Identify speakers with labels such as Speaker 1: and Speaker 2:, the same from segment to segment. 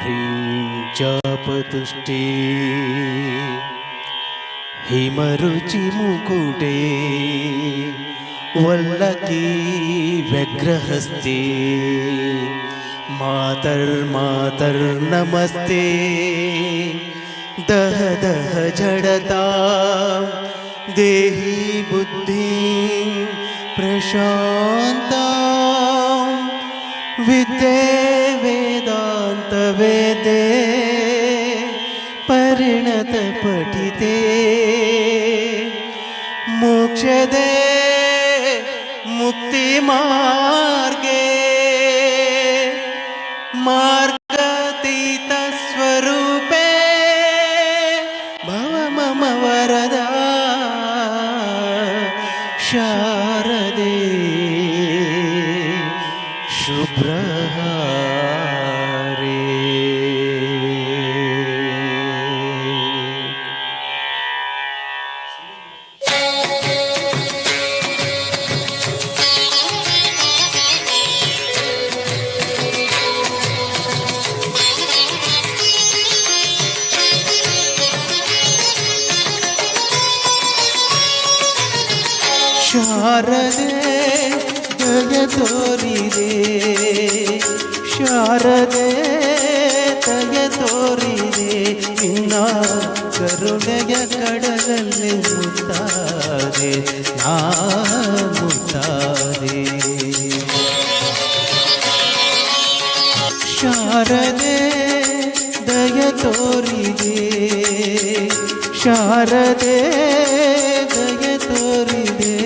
Speaker 1: ह्रीं चापतुष्टे हिमरुचिमुकुटे वल्लकी व्यग्रहस्ते। मातर्मातर्नमस्ते दह दह जडता। देहि बुद्धिं प्रशान्ता। विद्ये വേദേ പരിണത പഠിതേ മോക്ഷദേ മുക്തിമാർഗേ. ಶಾರದೆ ದಯ ತೋರಿದೆ. ಶಾರದೆ ದಯ ತೋರಿದೆ. ನಿನ್ನ ಕರುಣೆಯ ಕಡಲಲ್ಲಿ ಮುತ್ತಾರೆ ನಾ ಮುತ್ತಾರೆ ಶಾರದೆ ದಯ ತೋರಿದೆ. ಶಾರದೆ ದಯ ತೋರಿದೆ.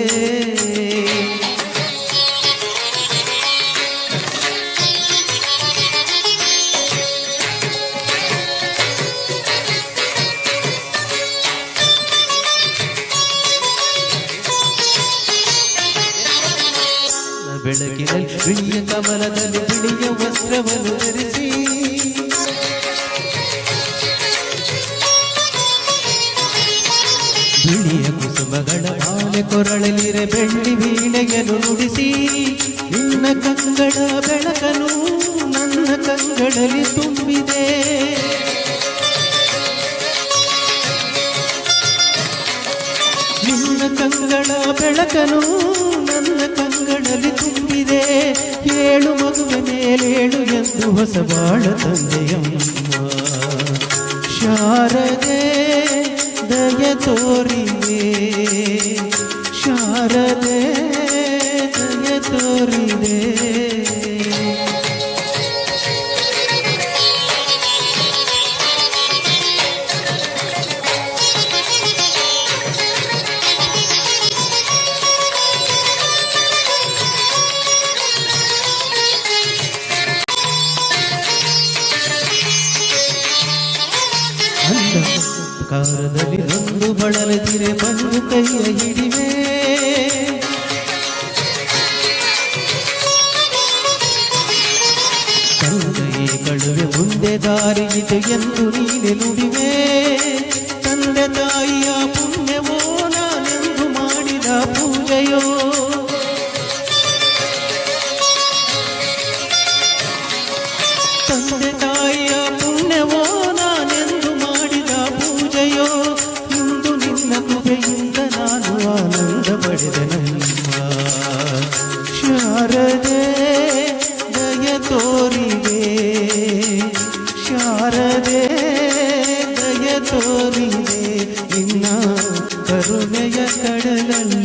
Speaker 1: ಬೆಳಕಿನಲ್ಲಿ ಬಿಳಿಯ ಕಮಲದಲ್ಲಿ ಬಿಳಿಯ ವಸ್ತ್ರವನ್ನು ಧರಿಸಿ. ಬಿಳಿಯ ಕುಸುಮಗಳ ಬಾಲೆ ಕೊರಳಲಿರೆ ಬೆಳ್ಳಿ ವೀಣೆಯನ್ನು ನುಡಿಸಿ. ನಿನ್ನ ಕಂಗಳ ಬೆಳಕನು ನನ್ನ ಕಂಗಳಲ್ಲಿ ತುಂಬಿದೆ. ನಿನ್ನ ಕಂಗಳ ಬೆಳಕನು ಮೇಲೇಳು ಎಂದು ಹೊಸ ಬಾಳ ತಂದೆಯಮ್ಮ. ಶಾರದೆ ದಯ ತೋರಿದೆ ಶಾರದೆ ದಯ ತೋರಿದೆ ಅಂಧಕಾರದಲ್ಲಿ ನೊಂದು ಬಳಲದಿರೆ ಬಂದು ಕೈಯ ಹಿಡಿವೆ ತಂದೆಯೇ ಕಳುವೆ ಮುಂದೆ ದಾರಿ ಇದು ಎಂದು ನೀನೆ ನುಡಿವೆ ತಂದೆ ತಾಯಿಯ ಶಾರದೆ ದಯ ತೋರಿದೆ ಶಾರದೆ ದಯ ತೋರಿದೆ ನಿನ್ನ ಕರುಣೆಯ ಕಡಲಲ್ಲಿ